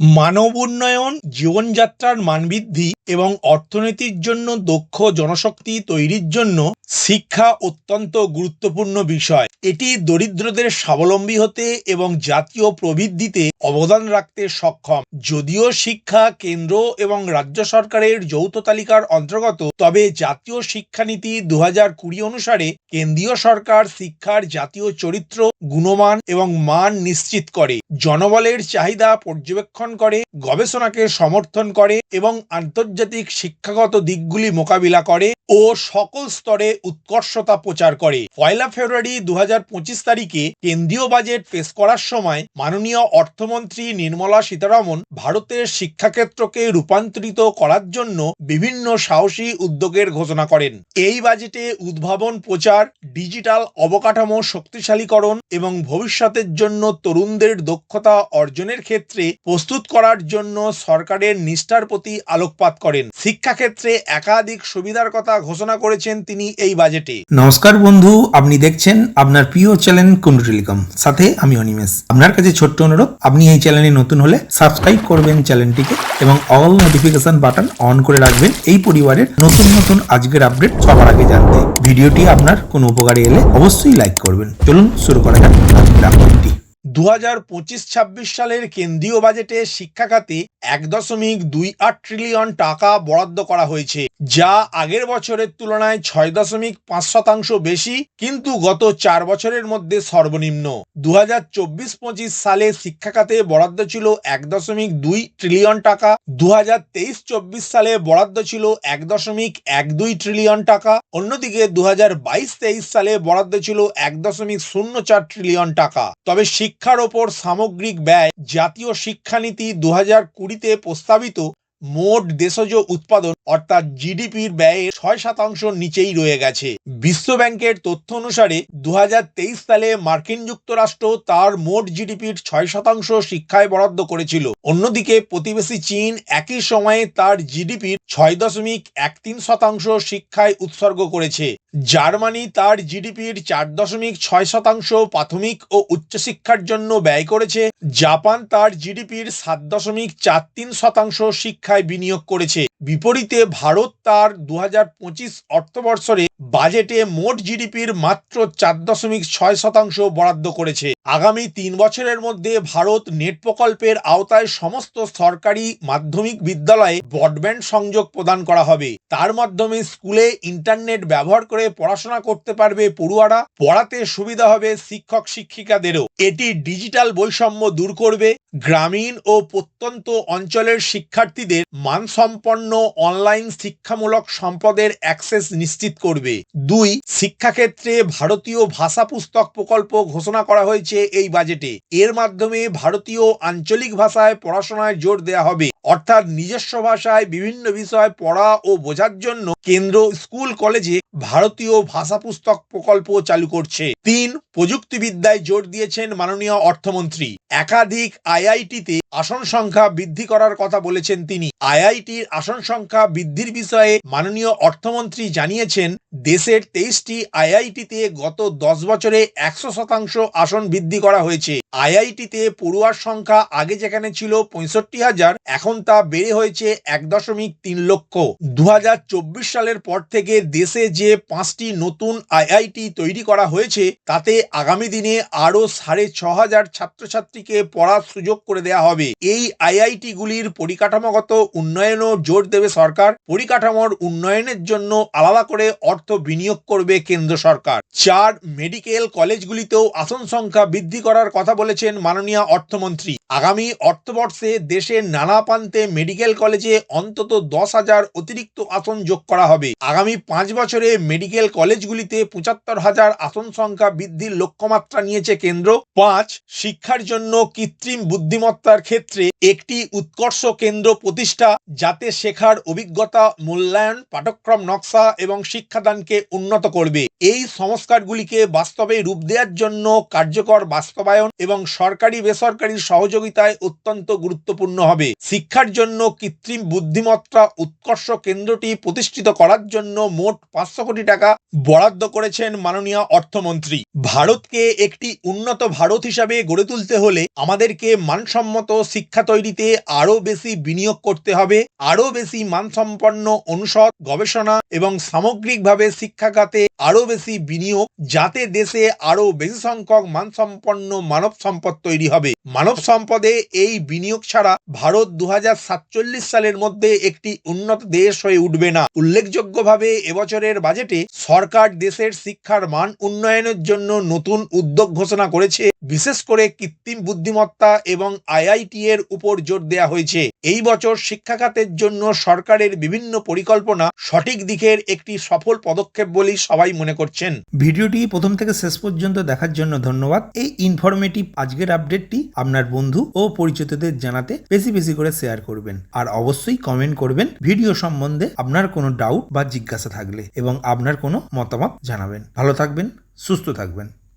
মানব উন্নয়ন, জীবনযাত্রার মান বৃদ্ধি এবং অর্থনীতির জন্য দক্ষ জনশক্তি তৈরির জন্য শিক্ষা অত্যন্ত গুরুত্বপূর্ণ বিষয়। এটি দরিদ্রদের স্বাবলম্বী হতে এবং জাতীয় প্রবৃদ্ধিতে অবদান রাখতে সক্ষম। যদিও শিক্ষা কেন্দ্র এবং রাজ্য সরকারের যৌথ তালিকার অন্তর্গত, তবে জাতীয় শিক্ষানীতি দু কুড়ি অনুসারে কেন্দ্রীয় সরকার শিক্ষার জাতীয় চরিত্র গুণমান এবং মান নিশ্চিত করে, জনবলের চাহিদা পর্যবেক্ষণ করে, গবেষণাকে সমর্থন করে এবং আন্তর্জাতিক শিক্ষাগত দিকগুলি মোকাবিলা করে ও সকল স্তরে উৎকর্ষতা প্রচার করে। পয়লা ফেব্রুয়ারি দু হাজার পঁচিশ তারিখে কেন্দ্রীয় বাজেট পেশ করার সময় মাননীয় অর্থমন্ত্রী নির্মলা সীতারমন ভারতের শিক্ষাক্ষেত্রকে রূপান্তরিত করার জন্য বিভিন্ন সাহসী উদ্যোগের ঘোষণা করেন। এই বাজেটে উদ্ভাবন প্রচার, ডিজিটাল অবকাঠামো শক্তিশালীকরণ এবং ভবিষ্যতের জন্য তরুণদের দক্ষতা অর্জনের ক্ষেত্রে প্রস্তুত করার জন্য সরকারের নিষ্ঠার প্রতি আলোকপাত করেন। শিক্ষাক্ষেত্রে একাধিক সুবিধার কথা ঘোষণা করেছেন তিনি এই বাজেটে। নমস্কার বন্ধু, আপনি দেখছেন আপনার প্রিয় চ্যানেল কুন্ডু টেলিকম সাথে আমি অনিমেষ। আপনার কাছে ছোট্ট অনুরোধ, আপনি এই চ্যানেলে নতুন হলে সাবস্ক্রাইব করবেন চ্যানেলটিকে এবং অল নোটিফিকেশন বাটন অন করে রাখবেন এই পরিবারের নতুন নতুন আজকের আপডেট সবার আগে জানতে। ভিডিওটি আপনার কোনো উপকারে এলে অবশ্যই লাইক করবেন। চলুন শুরু করা যাক আজকের আপডেটটি দু হাজার পঁচিশ সালের কেন্দ্রীয় বাজেটে শিক্ষা খাতে এক দশমিক দুই আট ট্রিলিয়ন টাকা বরাদ্দ করা হয়েছে, যা আগের বছরের তুলনায় ছয় দশমিক পাঁচ শতাংশ বেশি, কিন্তু গত চার বছরের মধ্যে সর্বনিম্ন। দু হাজার চব্বিশ পঁচিশ সালে শিক্ষা খাতে বরাদ্দ ছিল এক দশমিক দুই ট্রিলিয়ন টাকা দু হাজার তেইশ চব্বিশ সালে বরাদ্দ ছিল এক দশমিক এক দুই ট্রিলিয়ন টাকা, অন্যদিকে দু হাজার বাইশ তেইশ সালে বরাদ্দ ছিল এক দশমিক শূন্য চার ট্রিলিয়ন টাকা। তবে শিক্ষার ওপর সামগ্রিক ব্যয় জাতীয় শিক্ষানীতি দু হাজার কুড়িতে প্রস্তাবিত মোট দেশজ উৎপাদন, অর্থাৎ জিডিপির ব্যয়ে ছয় শতাংশ নিচেই রয়ে গেছে। বিশ্ব ব্যাংকের তথ্য অনুসারে দু হাজার তেইশ সালে মার্কিন যুক্তরাষ্ট্র তার মোট জিডিপির ছয় শতাংশ শিক্ষায় বরাদ্দ করেছিল। অন্যদিকে প্রতিবেশী চীন একই সময়ে তার জিডিপির ছয় দশমিক এক তিন শতাংশ শিক্ষায় উৎসর্গ করেছে। জার্মানি তার জিডিপির চার দশমিক ছয় শতাংশ প্রাথমিক ও উচ্চশিক্ষার জন্য ব্যয় করেছে। জাপান তার জিডিপির সাত দশমিক চার তিন শতাংশ শিক্ষায় বিনিয়োগ করেছে। বিপরীতে ভারত তার দু হাজার পঁচিশ অর্থবর্ষরে বাজেটে মোট জিডিপির মাত্র চার দশমিক ছয় শতাংশ বরাদ্দ করেছে। আগামী তিন বছরের মধ্যে ভারত নেট প্রকল্পের আওতায় সমস্ত সরকারি মাধ্যমিক বিদ্যালয়ে ব্রডব্যান্ড সংযোগ প্রদান করা হবে। তার মাধ্যমে স্কুলে ইন্টারনেট ব্যবহার করে পড়াশোনা করতে পারবে পড়ুয়ারা, পড়াতে সুবিধা হবে শিক্ষক শিক্ষিকাদেরও। এটি ডিজিটাল বৈষম্য দূর করবে। গ্রামীণ ও প্রত্যন্ত অঞ্চলের শিক্ষার্থীদের মানসম্পন্ন অনলাইন শিক্ষামূলক সম্পদের অ্যাক্সেস নিশ্চিত করবে। দুই, শিক্ষাক্ষেত্রে ভারতীয় ভাষা পুস্তক প্রকল্প ঘোষণা করা হয়েছে এই বাজেটে এর মাধ্যমে ভারতীয় আঞ্চলিক ভাষায় পড়াশোনায় জোর দেওয়া হবে। অর্থাৎ নিজস্ব ভাষায় বিভিন্ন বিষয় পড়া ও বোঝার জন্য কেন্দ্র স্কুল কলেজে ভারতীয় ভাষা পুস্তক প্রকল্প চালু করছে। তিন প্রযুক্তিবিদ্যায় জোর দিয়েছেন মাননীয় অর্থমন্ত্রী। একাধিক আইআইটিতে আসন সংখ্যা বৃদ্ধি করার কথা বলেছেন তিনি। আইআইটির আসন সংখ্যা বৃদ্ধির বিষয়ে মাননীয় অর্থমন্ত্রী জানিয়েছেন, দেশের তেইশটি আইআইটিতে গত দশ বছরে একশো শতাংশ আসন বৃদ্ধি করা হয়েছে। আইআইটিতে পড়ুয়ার সংখ্যা আগে যেখানে ছিল পঁয়ষট্টি হাজার, এখন তা বেড়ে হয়েছে এক দশমিক তিন লক্ষ। দু হাজার চব্বিশ সালের পর থেকে দেশে যে পাঁচটি নতুন আইআইটি তৈরি করা হয়েছে তাতে আগামী দিনে আরও সাড়ে ছ হাজার ছাত্রছাত্রীকে পড়ার সুযোগ করে দেওয়া হবে। এই আইআইটি গুলির পরিকাঠামোগত উন্নয়নও জোর দেবে সরকার। পরিকাঠামোর উন্নয়নের জন্য আলাদা করে অর্থ বিনিয়োগ করবে কেন্দ্র সরকার। চার মেডিকেল কলেজগুলিতেও আসন সংখ্যা বৃদ্ধি করার কথা বলেছেন মাননীয় অর্থমন্ত্রী। আগামী অর্থবর্ষে দেশের নানা প্রান্তে মেডিকেল কলেজে অন্তত দশ হাজার অতিরিক্ত আসন যোগ করা হবে। আগামী পাঁচ বছরে মেডিকেল কলেজগুলিতে পঁচাত্তর হাজার আসন সংখ্যা বৃদ্ধির লক্ষ্যমাত্রা নিয়েছে কেন্দ্র। পাঁচ, শিক্ষার জন্য কৃত্রিম বুদ্ধিমত্তার ক্ষেত্রে একটি উৎকর্ষ কেন্দ্র প্রতিষ্ঠা, যাতে শেখার অভিজ্ঞতা, মূল্যায়ন পাঠক্রম নকশা এবং শিক্ষাদানকে উন্নত করবে। এই সংস্কারগুলিকে বাস্তবে রূপ দেওয়ার জন্য কার্যকর বাস্তবায়ন এবং সরকারি বেসরকারি সহযোগিতায় অত্যন্ত গুরুত্বপূর্ণ হবে। শিক্ষার জন্য কৃত্রিম বুদ্ধিমত্তা উৎকর্ষ কেন্দ্রটি প্রতিষ্ঠিত করার জন্য মোট পাঁচশো কোটি টাকা বরাদ্দ করেছেন মাননীয় অর্থমন্ত্রী। ভারতকে একটি উন্নত ভারত হিসাবে গড়ে তুলতে হলে আমাদেরকে মানসম্মত শিক্ষা তৈরিতে আরও বেশি বিনিয়োগ করতে হবে, আরও বেশি মানসম্পন্ন অনুষদ, গবেষণা এবং সামগ্রিকভাবে শিক্ষা খাতে আরও বেশি বিনিয়োগ যাতে দেশে আরও বেশি সংখ্যক মানসম্পন্ন মানব সম্পদ তৈরি হবে। মানব সম্পদে এই বিনিয়োগ ছাড়া ভারত দু হাজার সাতচল্লিশ সালের মধ্যে একটি উন্নত দেশ হয়ে উঠবে না। উল্লেখযোগ্যভাবে এবছরের বাজেটে সরকার দেশের শিক্ষার মান উন্নয়নের জন্য নতুন উদ্যোগ ঘোষণা করেছে। বিশেষ করে কৃত্রিম বুদ্ধিমত্তা এবং আইআইটি এর উপর জোর দেওয়া হয়েছে। এই বছর শিক্ষাখাতের জন্য সরকারের বিভিন্ন পরিকল্পনা সঠিক দিকের একটি সফল পদক্ষেপ বলেই সবাই মনে করছেন। ভিডিওটি প্রথম থেকে শেষ পর্যন্ত দেখার জন্য ধন্যবাদ। এই ইনফরমেটিভ আজকের আপডেটটি আপনার বন্ধু ও পরিচিতদের জানাতে বেশি বেশি করে শেয়ার করবেন। আর অবশ্যই কমেন্ট করবেন। ভিডিও সম্বন্ধে আপনার কোনো ডাউট বা জিজ্ঞাসা থাকলে এবং আপনার কোনো মতামত জানাবেন। ভালো থাকবেন। সুস্থ থাকবেন।